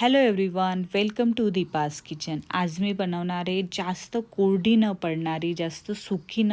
Hello everyone welcome to Deepa's kitchen आज मी बनवणारे जास्त कोरडी न पडणारी जास्त सुखी न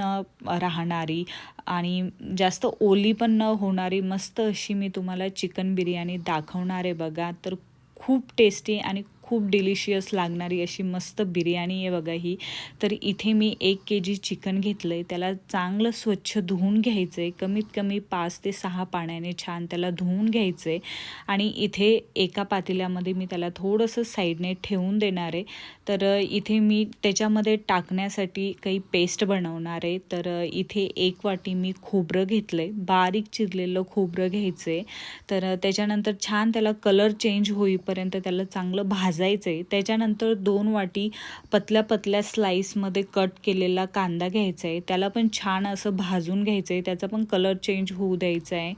राहणारी आणि जास्त ओली पण न होणारी मस्त अशी मी तुम्हाला चिकन बिर्याणी दाखवणार आहे बघा. तर खूप टेस्टी आणि खूप डिलिशियस लागणारी अशी मस्त बिर्याणी आहे बघा ही. तर इथे मी एक के जी चिकन घेतलं आहे त्याला चांगलं स्वच्छ धुवून घ्यायचं आहे कमीत कमी पाच ते सहा पाण्याने छान त्याला धुवून घ्यायचं आहे आणि इथे एका पातेल्यामध्ये मी त्याला थोडंसं साईडने ठेवून देणार आहे. तर इथे मी त्याच्यामध्ये टाकण्यासाठी काही पेस्ट बनवणार आहे. तर इथे एक वाटी मी खोबरं घेतलं आहे बारीक चिरलेलं खोबरं घ्यायचं आहे तर त्याच्यानंतर छान त्याला कलर चेंज होईपर्यंत त्याला चांगलं भाज भाजायचं. आहे त्याच्यानंतर दोन वाटी पतल्या पतल्या स्लाईसमध्ये कट केलेला कांदा घ्यायचा आहे. त्याला पण छान असं भाजून घ्यायचं आहे. त्याचा पण कलर चेंज होऊ द्यायचा आहे.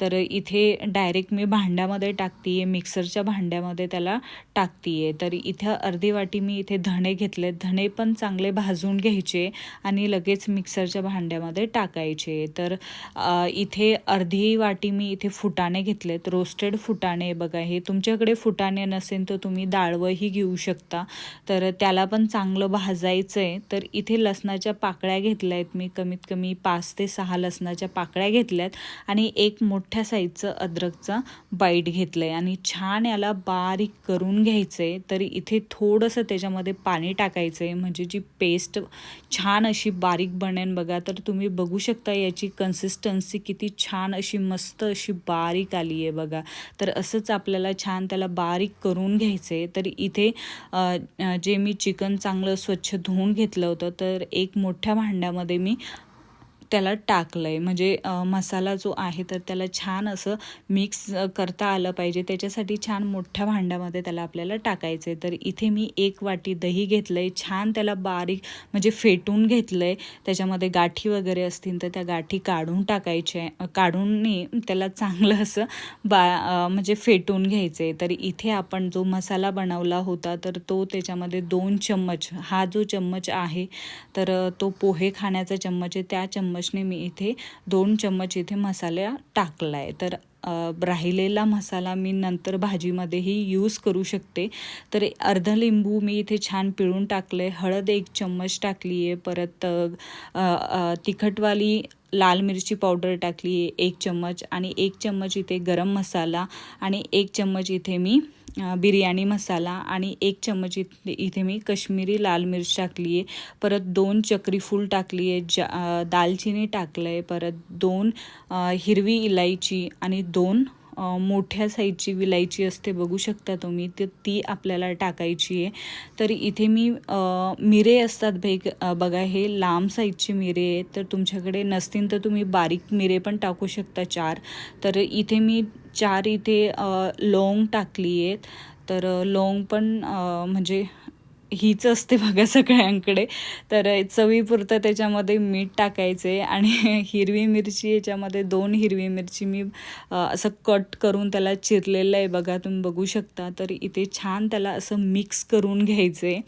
तर इथे डायरेक्ट मी भांड्यामध्ये टाकते आहे मिक्सरच्या भांड्यामध्ये त्याला टाकते आहे तर इथं अर्धी वाटी मी इथे धणे घेतले धणे पण चांगले भाजून घ्यायचे आणि लगेच मिक्सरच्या भांड्यामध्ये टाकायचे. तर इथे अर्धी वाटी मी इथे फुटाणे घेतलेत. रोस्टेड फुटाणे बघा हे तुमच्याकडे फुटाणे नसेल तर तुम्ही काळवंही घेऊ शकता. तर त्याला पण चांगलं भाजायचं आहे तर इथे लसणाच्या पाकळ्या घेतल्या आहेत मी. कमीत कमी पाच ते सहा लसणाच्या पाकळ्या घेतल्यात. आणि एक मोठ्या साईजचं अद्रकचा बाईट घेतलं आहे आणि छान याला बारीक करून घ्यायचं आहे तर इथे थोडंसं त्याच्यामध्ये पाणी टाकायचं आहे म्हणजे जी पेस्ट छान अशी बारीक बनेन बघा. तर तुम्ही बघू शकता याची कन्सिस्टन्सी किती छान अशी मस्त अशी बारीक आली आहे बघा. तर असंच आपल्याला छान त्याला बारीक करून घ्यायचं आहे तर इथे जे मी चिकन चांगलं स्वच्छ धुवून घेतलं होतं तर एक मोठ्या भांड्यामध्ये मी त्याला टाकलं आहे म्हणजे मसाला जो आहे तर त्याला छान असं मिक्स करता आलं पाहिजे. त्याच्यासाठी छान मोठ्या भांड्यामध्ये त्याला आपल्याला टाकायचं आहे तर इथे मी एक वाटी दही घेतलं आहे छान त्याला बारीक म्हणजे फेटून घेतलं आहे त्याच्यामध्ये गाठी वगैरे असतील तर त्या गाठी काढून टाकायच्या काढून त्याला चांगलं असं बा म्हणजे फेटून घ्यायचं आहे तर इथे आपण जो मसाला बनवला होता तर तो त्याच्यामध्ये दोन चम्मच हा जो चम्मच आहे तर तो पोहे खाण्याचा चम्मच आहे. त्या चम्मच चम्मचने मी इथे दोन चम्मच इथे मसाला टाकला आहे तर राहिलेला मसाला मी नंतर भाजीमध्येही यूज करू शकते. तर अर्ध लिंबू मी इथे छान पिळून टाकले हळद एक चम्मच टाकली आहे परत तिखटवाली लाल मिरची पावडर टाकली आहे एक चम्मच. आणि एक चम्मच इथे गरम मसाला आणि एक चम्मच इथे मी बिर्याणी मसाला आणि एक चम्मच इथे इथे मी कश्मीरी लाल मिरच टाकली आहे परत दोन चक्री फूल टाकली आहे जा दालचिनी टाकलं आहे परत दोन हिरवी इलायची आणि दोन मोठ्या साईजची विलायची असते बघू शकता तुम्ही तर ती आपल्याला टाकायची आहे. तर इथे मी मिरे असतात भेग बघा हे लांब साईजचे मिरे आहेत. तर तुमच्याकडे नसतील तर तुम्ही बारीक मिरे पण टाकू शकता चार. तर इथे मी चार इथे लोंग टाकली आहेत. तर लोंग पण म्हणजे हीच असते बघा सगळ्यांकडे. तर चवीपुरतं त्याच्यामध्ये मीठ टाकायचे आणि हिरवी मिरची याच्यामध्ये दोन हिरवी मिरची मी असं कट करून त्याला चिरलेलं आहे बघा तुम्ही बघू शकता. तर इथे छान त्याला असं मिक्स करून घ्यायचे.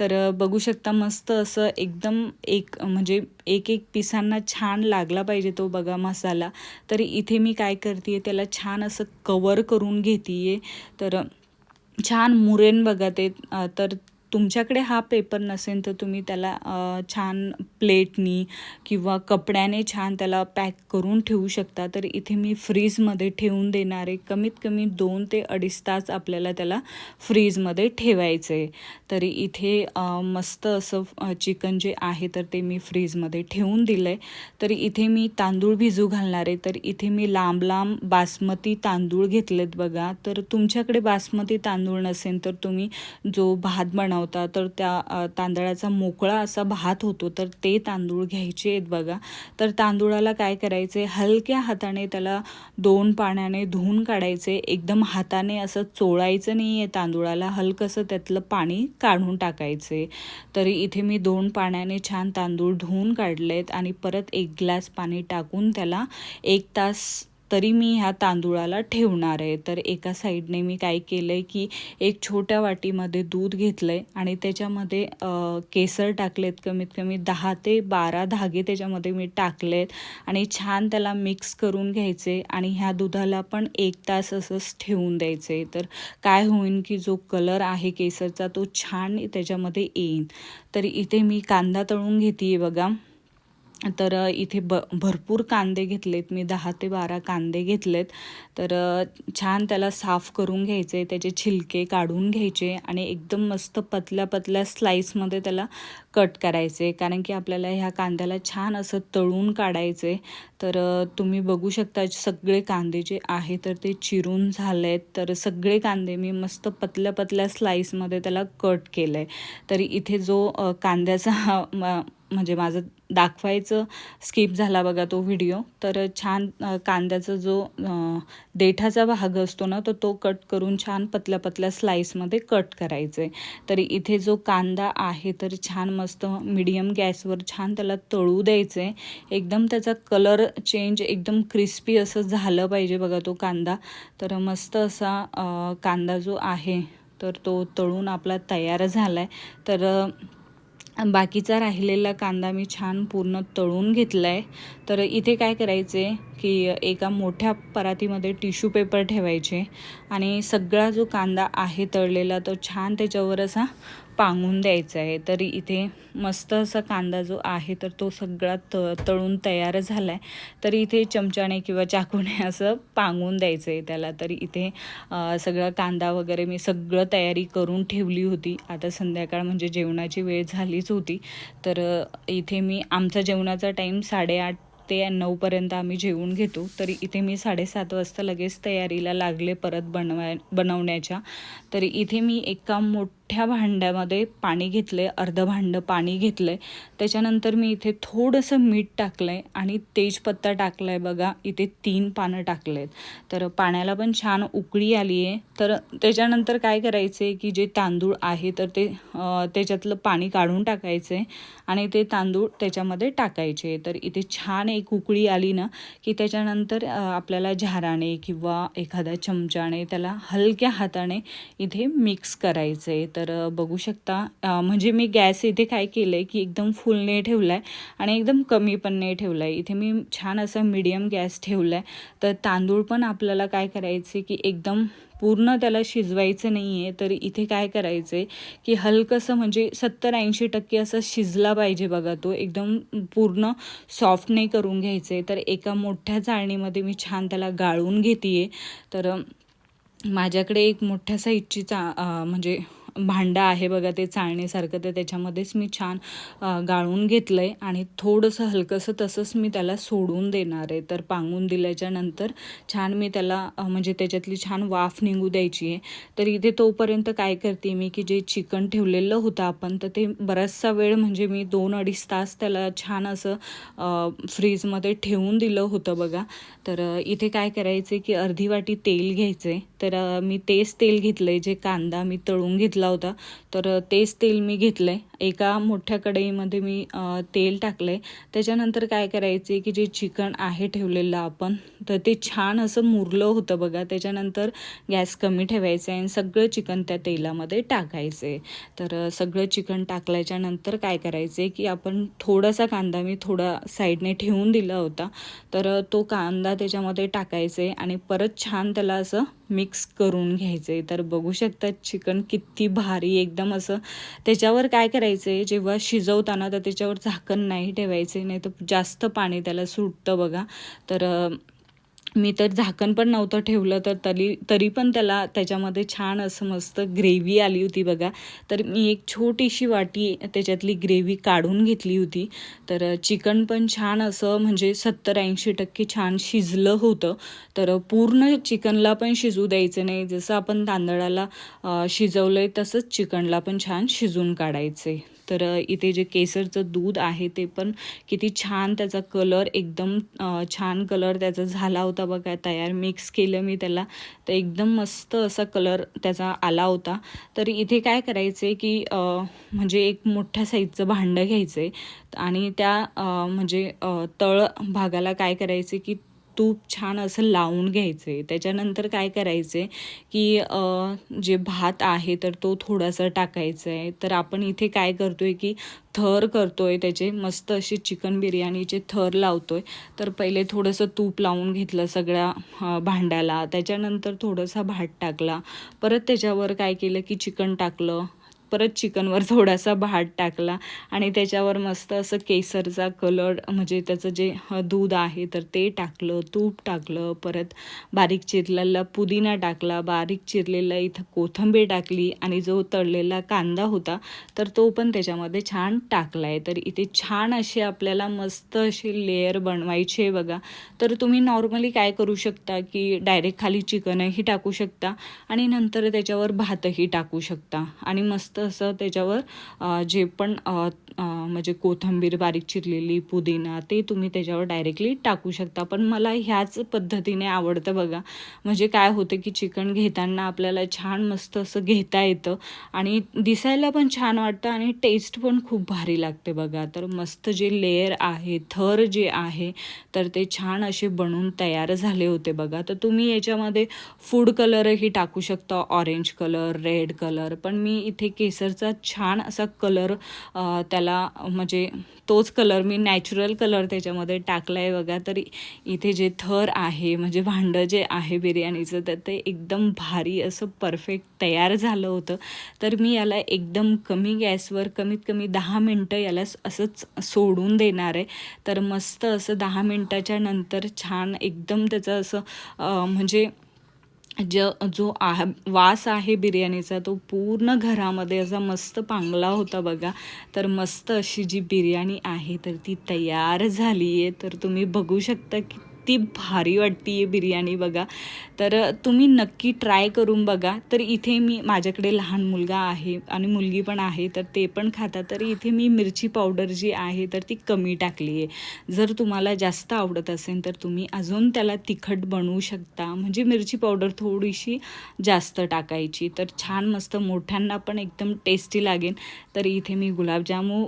तर बघू शकता मस्त असं एकदम एक म्हणजे एक एक पिसांना छान लागला पाहिजे तो बघा मसाला. तर इथे मी काय करते त्याला छान असं कवर करून घेते तर छान मुरेन बघा ते तर तुमच्याकडे हा पेपर नसेल तर तुम्ही त्याला छान प्लेटनी किंवा कपड्याने छान त्याला पॅक करून ठेवू शकता. तर इथे मी फ्रीजमध्ये ठेवून देणारे कमीत कमी दोन ते अडीच तास आपल्याला त्याला फ्रीजमध्ये ठेवायचं आहे तरी इथे मस्त असं चिकन जे आहे तर ते मी फ्रीजमध्ये ठेवून दिलं आहे तरी इथे मी तांदूळ भिजू घालणार आहे. तर इथे मी लांब लांब बासमती तांदूळ घेतलेत बघा. तर तुमच्याकडे बासमती तांदूळ नसेल तर तुम्ही जो भात बनव होता तर त्या तांदळाचा मोकळा असा भात होतो तर ते तांदूळ घ्यायचे आहेत बघा. तर तांदूळाला काय करायचे? हलक्या हाताने त्याला दोन पाण्याने धुवून काढायचे. एकदम हाताने असं चोळायचं नाही आहे तांदूळाला. हलकंसं त्यातलं पाणी काढून टाकायचे. तरी इथे मी दोन पाण्याने छान तांदूळ धुवून काढलेत आणि परत एक ग्लास पाणी टाकून त्याला एक तास तरी मी ह्या तांदूळाला ठेवणार आहे. तर एका साईडने मी काय केलं आहे की एक छोट्या वाटीमध्ये दूध घेतलं आहे आणि त्याच्यामध्ये केसर टाकलेत कमीत कमी दहा ते बारा धागे त्याच्यामध्ये मी टाकलेत आणि छान त्याला मिक्स करून घ्यायचे आणि ह्या दुधाला पण एक तास असंच ठेवून द्यायचे. तर काय होईल की जो कलर आहे केसरचा तो छान त्याच्यामध्ये येईन. तर इथे मी कांदा तळून घेते बघा. तर इथे ब भरपूर कांदे घेतलेत. मी दहा ते बारा कांदे घेतलेत. तर छान त्याला साफ करून घ्यायचे त्याचे छिलके काढून घ्यायचे आणि एकदम मस्त पतल्या पतल्या स्लाईसमध्ये त्याला कट करायचे. कारण की आपल्याला ह्या कांद्याला छान असं तळून काढायचे. तर तुम्ही बघू शकता सगळे कांदे जे आहे तर ते चिरून झाले आहेत तर सगळे कांदे मी मस्त पतल्या पतल्या स्लाईसमध्ये त्याला कट केलं आहे तर इथे जो कांद्याचा म्हणजे माझं दाखवायचं स्किप झाला बघा तो व्हिडिओ तर छान कांद्याचा जो देठाचा भाग असतो ना तर तो कट करून छान पतल्या पतल्या स्लाईसमध्ये कट करायचे तर इथे जो कांदा आहे तर छान मस्त मिडियम गॅसवर छान त्याला तळू द्यायचे एकदम त्याचा कलर चेंज एकदम क्रिस्पी असं झालं पाहिजे बघा तो कांदा. तर मस्त असा कांदा जो आहे तर तो तळून आपला तयार झाला आहे तर बाकीचा राहिलेला कांदा मी छान पूर्ण तळून घेतला आहे तर इथे काय करायचे की एका मोठ्या परातीमध्ये टिश्यू पेपर ठेवायचे आणि सगळा जो कांदा आहे तळलेला तो छान त्याच्यावर असा पांगून द्यायचं आहे. तरी इथे मस्त असा कांदा जो आहे तर तो सगळा त तळून तयार झाला आहे तरी इथे चमच्याने किंवा चाकूने असं पांगून द्यायचं आहे त्याला. तरी इथे सगळा कांदा वगैरे मी सगळं तयारी करून ठेवली होती. आता संध्याकाळ म्हणजे जेवणाची वेळ झालीच होती. तर इथे मी आमचा जेवणाचा टाईम साडेआठ ते नऊपर्यंत आम्ही जेवून घेतो. तरी इथे मी साडेसात वाजता लगेच तयारीला लागले परत बनवाय बनवण्याच्या. तरी इथे मी एका मोठ्या भांड्यामध्ये पाणी घेतलं आहे अर्धं भांडं पाणी घेतलं आहे त्याच्यानंतर मी इथे थोडंसं मीठ टाकलं आहे आणि तेजपत्ता टाकला आहे बघा इथे तीन पानं टाकले आहेत तर पाण्याला पण छान उकळी आली आहे तर त्याच्यानंतर काय करायचं आहे की जे तांदूळ आहे तर ते त्याच्यातलं पाणी काढून टाकायचं आहे आणि ते तांदूळ त्याच्यामध्ये टाकायचे. तर इथे छान एक उकळी आली ना की त्याच्यानंतर आपल्याला झाराने किंवा एखाद्या चमच्याने त्याला हलक्या हाताने इथे मिक्स करायचं आहे तर तर बघू शकता. म्हणजे मी गॅस इथे काय केलं आहे की एकदम फुल नाही ठेवला आहे आणि एकदम कमी पण नाही ठेवला आहे इथे मी छान असं मीडियम गॅस ठेवला आहे तर तांदूळ पण आपल्याला काय करायचे की एकदम पूर्ण त्याला शिजवायचं नाही आहे तर इथे काय करायचं आहे की हलकंसं म्हणजे सत्तर ऐंशी टक्के असं शिजला पाहिजे बघा तो. एकदम पूर्ण सॉफ्ट नाही करून घ्यायचं आहे तर एका मोठ्या चाळणीमध्ये मी छान त्याला गाळून घेते आहे तर माझ्याकडे एक मोठ्या साईजची चा म्हणजे भांडं आहे बघा ते चाळणीसारखं तर त्याच्यामध्येच मी छान गाळून घेतलं आहे आणि थोडंसं हलकंसं तसंच मी त्याला सोडून देणार आहे. तर पांगून दिल्याच्या नंतर छान मी त्याला म्हणजे त्याच्यातली छान वाफ निघू द्यायची आहे. तर इथे तोपर्यंत काय करते मी की जे चिकन ठेवलेलं होतं आपण तर ते बराचसा वेळ म्हणजे मी दोन अडीच तास त्याला छान असं फ्रीजमध्ये ठेवून दिलं होतं बघा. तर इथे काय करायचं की अर्धी वाटी तेल घ्यायचं आहे तर मी तेच तेल घेतलं आहे जे कांदा मी तळून घेतला होता. तर तेच तेल मी घेतलं आहे एका मोठ्या कढईमध्ये मी तेल टाकलं आहे त्याच्यानंतर काय करायचे की जे चिकन आहे ठेवलेलं आपण तर ते छान असं मुरलं होतं बघा. त्याच्यानंतर गॅस कमी ठेवायचं आहे आणि सगळं चिकन त्या तेलामध्ये टाकायचं आहे तर सगळं चिकन टाकल्याच्या नंतर काय करायचं आहे की आपण थोडासा कांदा मी थोडा साईडने ठेवून दिला होता. तर तो कांदा त्याच्यामध्ये टाकायचा आहे आणि परत छान त्याला असं मिक्स करून घ्यायचं. आहे तर बघू शकतात चिकन किती भारी एकदम असं. त्याच्यावर काय करायचं आहे जेव्हा शिजवताना तर त्याच्यावर झाकण नाही ठेवायचे नाही तर जास्त पाणी त्याला सुटतं बघा. तर मी तर झाकण पण नव्हतं ठेवलं तर तरी तरी पण त्याला त्याच्यामध्ये छान असं मस्त ग्रेव्ही आली होती बघा. तर मी एक छोटीशी वाटी त्याच्यातली ग्रेव्ही काढून घेतली होती. तर चिकन पण छान असं म्हणजे सत्तर ऐंशी टक्के छान शिजलं होतं. तर पूर्ण चिकनला पण शिजू द्यायचं नाही. जसं आपण तांदळाला शिजवलं आहे तसंच चिकनला पण छान शिजून काढायचं. आहे तर इथे जे केसरचं दूध आहे ते पण किती छान त्याचा कलर एकदम छान कलर त्याचा झाला होता बघा. तयार मिक्स केलं मी त्याला. तर एकदम मस्त असा कलर त्याचा आला होता. तर इथे काय करायचं आहे की म्हणजे एक मोठ्या साईजचं भांडं घ्यायचं आहे आणि त्या म्हणजे तळ भागाला काय करायचं की तूप छान असं लावून घ्यायचं. आहे त्याच्यानंतर काय करायचं आहे की जे भात आहे तर तो थोडासा टाकायचा आहे तर आपण इथे काय करतो आहे की थर करतो आहे त्याचे मस्त असे चिकन बिर्याणीचे थर लावतो आहे तर पहिले थोडंसं तूप लावून घेतलं सगळ्या भांड्याला. त्याच्यानंतर थोडंसं भात टाकला. परत त्याच्यावर काय केलं की चिकन टाकलं. परत चिकनवर थोडासा भात टाकला आणि त्याच्यावर मस्त असं केसरचा कलर म्हणजे त्याचं जे दूध आहे तर ते टाकलं तूप टाकलं परत बारीक चिरलेला पुदिना टाकला बारीक चिरलेला इथं कोथिंबीर टाकली आणि जो तळलेला कांदा होता तर तो पण त्याच्यामध्ये छान टाकला आहे तर इथे छान असे आपल्याला मस्त असे लेअर बनवायचे आहे बघा. तर तुम्ही नॉर्मली काय करू शकता की डायरेक्ट खाली चिकनही टाकू शकता आणि नंतर त्याच्यावर भातही टाकू शकता आणि मस्त असं त्याच्यावर जे पण म्हणजे कोथिंबीर बारीक चिरलेली पुदिना ते तुम्ही त्याच्यावर डायरेक्टली टाकू शकता. पण मला ह्याच पद्धतीने आवडतं बघा. म्हणजे काय होतं की चिकन घेताना आपल्याला छान मस्त असं घेता येतं आणि दिसायला पण छान वाटतं आणि टेस्ट पण खूप भारी लागते बघा. तर मस्त जे लेअर आहे थर जे आहे तर ते छान असे बनून तयार झाले होते बघा. तर तुम्ही याच्यामध्ये फूड कलरही टाकू शकता. ऑरेंज कलर रेड कलर पण मी इथे केसरचा छान असा कलर त्याला म्हणजे तोच कलर मी नॅचरल कलर त्याच्यामध्ये टाकला आहे बघा. तर इथे जे थर आहे म्हणजे भांडं जे आहे बिर्याणीचं तर ते एकदम भारी असं परफेक्ट तयार झालं होतं. तर मी याला एकदम कमी गॅसवर कमीत कमी दहा मिनटं याला असंच सोडून देणार आहे. तर मस्त असं दहा मिनटाच्या नंतर छान एकदम त्याचं असं म्हणजे ज जो आह वास आहे बिर्याणीचा तो पूर्ण घरामध्ये असा मस्त पांगला होता बघा. तर मस्त अशी जी बिर्याणी आहे तर ती तयार झाली आहे तर तुम्ही बघू शकता की किती भारी वाटते आहे बिर्याणी बघा. तर तुम्ही नक्की ट्राय करून बघा. तर इथे मी माझ्याकडे लहान मुलगा आहे आणि मुलगी पण आहे तर ते पण खातात. तर इथे मी मिरची पावडर जी आहे तर ती कमी टाकली आहे. जर तुम्हाला जास्त आवडत असेल तर तुम्ही अजून त्याला तिखट बनवू शकता. म्हणजे मिरची पावडर थोडीशी जास्त टाकायची. तर छान मस्त मोठ्यांना पण एकदम टेस्टी लागेल. तर इथे मी गुलाबजामू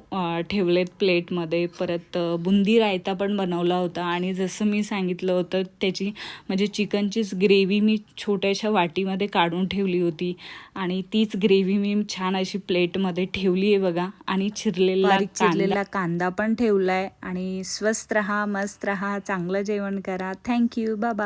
ठेवलेत प्लेटमध्ये. परत बुंदी रायता पण बनवला होता. आणि जसं मी सांगितलं होतं. त्याची म्हणजे चिकनचीच ग्रेव्ही मी छोट्याशा वाटीमध्ये काढून ठेवली होती. आणि तीच ग्रेव्ही मी छान अशी प्लेटमध्ये ठेवली आहे बघा. आणि चिरलेला चिरलेला कांदा पण ठेवलाय. आणि स्वस्त रहा मस्त रहा चांगलं जेवण करा. थँक्यू बाबा